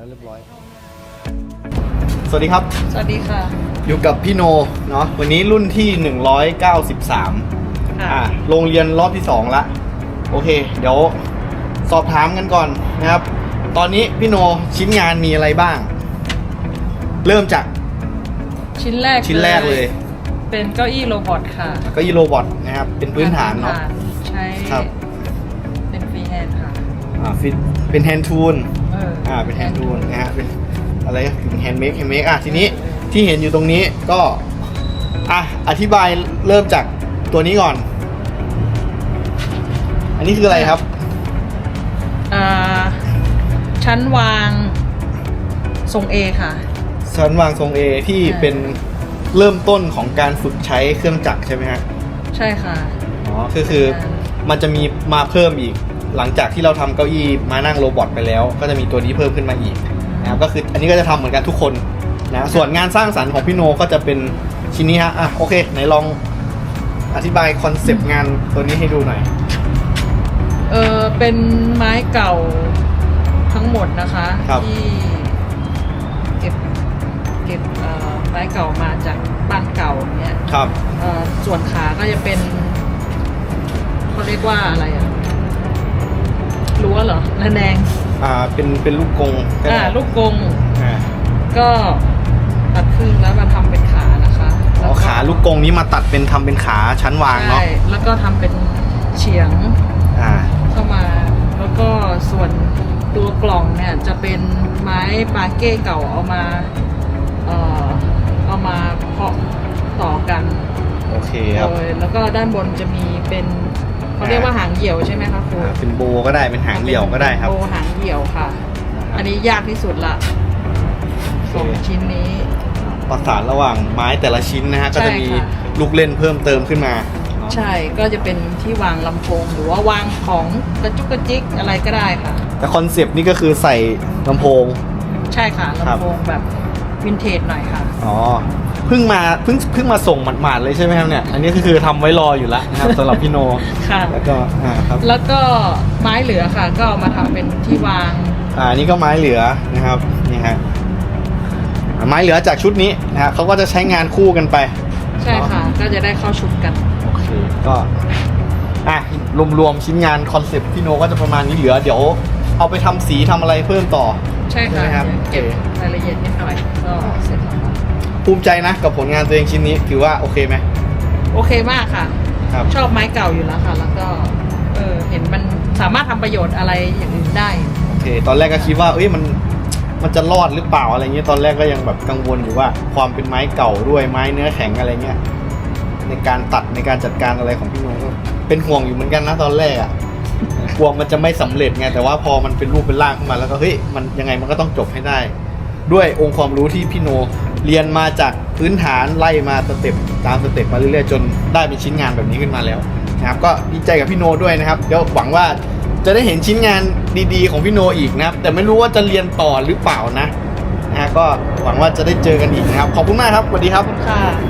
แล้วเรียบร้อย สวัสดีครับ สวัสดีค่ะอยู่กับพี่โนเนาะวันนี้รุ่นที่ 193ค่ะอ่าโรงเรียนรอบที่ 2 ละ โอเค เดี๋ยวสอบถามกันก่อนนะครับ ตอนนี้พี่โนชิ้นงานมีอะไรบ้าง เริ่มจากชิ้นแรกชิ้นแรกเลย เป็นเก้าอี้โรบอทค่ะเก็ยีโรบอทนะครับ เป็นพื้นฐานเนาะ ใช้ครับ เป็นฟรีแฮนด์ค่ะ อ่าฟิตเป็นแฮนด์ทูลเอออ่าเป็นแฮนด์ทูลนะฮะเป็นอะไรถึงแฮนด์เมคแฮนด์เมคอะทีนี้ที่เห็นอยู่ตรงนี้ก็อะอธิบายเริ่มจากตัวนี้ก่อน อันนี้คืออะไรครับอ่าชั้นวางทรง A ค่ะ ชั้นวางทรง A ที่ใช่เป็นเริ่มต้นของการฝึกใช้เครื่องจักรใช่ไหมฮะใช่ค่ะอ๋อคือคือใช่มันจะมีมาเพิ่มอีก หลังจากที่เราทำเก้าอี้มานั่งโรบอทไปแล้ว ก็จะมีตัวนี้เพิ่มขึ้นมาอีกนะครับก็คืออันนี้ก็จะทำเหมือนกันทุกคนนะส่วนงานสร้างสรรค์ของพี่โนก็จะเป็นชิ้นนี้ฮะอะโอเคไหนลองอธิบายคอนเซปต์งานตัวนี้ให้ดูหน่อยเออเป็นไม้เก่าทั้งหมดนะคะครับที่เก็บเก็บเอ่อไม้เก่ามาจากบ้านเก่าเนี้ยครับเอ่อส่วนขาก็จะเป็นเขาเรียกว่าอะไรอะ รั้วเหรอระแนงอ่าเป็นเป็นลูกกรงก็อ่าได้ลูกกรงอ่าก็ตัดครึ่งแล้วมาทำเป็นขานะคะอ๋อขาลูกกรงนี้มาตัดเป็นทำเป็นขาชั้นวางเนาะใช่แล้วก็ทำเป็นเฉียงอ่าเข้ามา แล้วก็ส่วนตัวกล่องเนี่ยจะเป็นไม้ปาเก้เก่าเอามาเอ่อเอามาเพาะต่อกัน โอเคครับ โดยแล้วก็ด้านบนจะมีเป็น เขาเรียกว่าหางเหี่ยวใช่ไหมคะครูอ่าเป็นโบก็ได้เป็นหางเหลี่ยวก็ได้ครับโบหางเหี่ยวค่ะ อันนี้ยากที่สุดละสองชิ้นนี้ ประสานระหว่างไม้แต่ละชิ้นนะฮะใช่ก็จะมีค่ะลูกเล่นเพิ่มเติมขึ้นมาเนาะใช่ ก็จะเป็นที่วางลำโพงหรือว่าวางของกระจุกกระจิกอะไรก็ได้ค่ะ แต่คอนเซปต์นี่ก็คือใส่ลำโพง ใช่ค่ะครับลำโพงแบบวินเทจหน่อยค่ะ อ๋อ เพิ่งมาเพิ่งเพิ่งมาส่งหมาดๆเลยใช่ไหมครับเนี่ย อันนี้ก็คือทำไว้รออยู่แล้วนะครับสำหรับพี่โนค่ะ แล้วก็อ่าครับแล้วก็ไม้เหลือค่ะ ก็เอามาทำเป็นที่วาง อ่านี่ก็ไม้เหลือนะครับนี่ฮะอ่าไม้เหลือจากชุดนี้นะฮะเขาก็จะใช้งานคู่กันไป ใช่ค่ะ ก็จะได้เข้าชุดกัน โอเคก็อะรวมๆชิ้นงานคอนเซปต์พี่โนก็จะประมาณนี้เหลือ เดี๋ยวเอาไปทำสีทำอะไรเพิ่มต่อ ใช่ค่ะใช่ไหมครับ เก็บโอเครายละเอียดนิดหน่อยก็เสร็จแล้วค่ะ ภูมิใจนะกับผลงานตัวเองชิ้นนี้ถือว่าโอเคไหมโอเคมากค่ะ ครับ ชอบไม้เก่าอยู่แล้วค่ะ แล้วก็เออเห็นมันสามารถทำประโยชน์อะไรอย่างอื่นได้ โอเค ตอนแรกก็คิดว่าเอ้ยมันมันจะรอดหรือเปล่าอะไรเงี้ยตอนแรกก็ยังแบบกังวลอยู่ว่าความเป็นไม้เก่าด้วยไม้เนื้อแข็งอะไรเงี้ยในการตัดในการจัดการอะไรของพี่โนก็เป็นห่วงอยู่เหมือนกันนะตอนแรกอะ่ะกลัวมันจะไม่สำเร็จไงแต่ว่าพอมันเป็นรูปเป็นร่างขึ้นมาแล้วก็เฮ้ยมันยังไงมันก็ต้องจบให้ได้ ด้วยองค์ความรู้ที่พี่โน เรียนมาจากพื้นฐานไล่มาสเต็ปตามสเต็ปมาเรื่อยๆจนได้เป็นชิ้นงานแบบนี้ขึ้นมาแล้วนะครับก็ดีใจกับพี่โนด้วยนะครับเดี๋ยวหวังว่าจะได้เห็นชิ้นงานดีๆ ของพี่โนอีกนะครับ แต่ไม่รู้ว่าจะเรียนต่อหรือเปล่านะนะก็หวังว่าจะได้เจอกันอีกนะครับ ขอบคุณมากครับสวัสดีครับค่ะ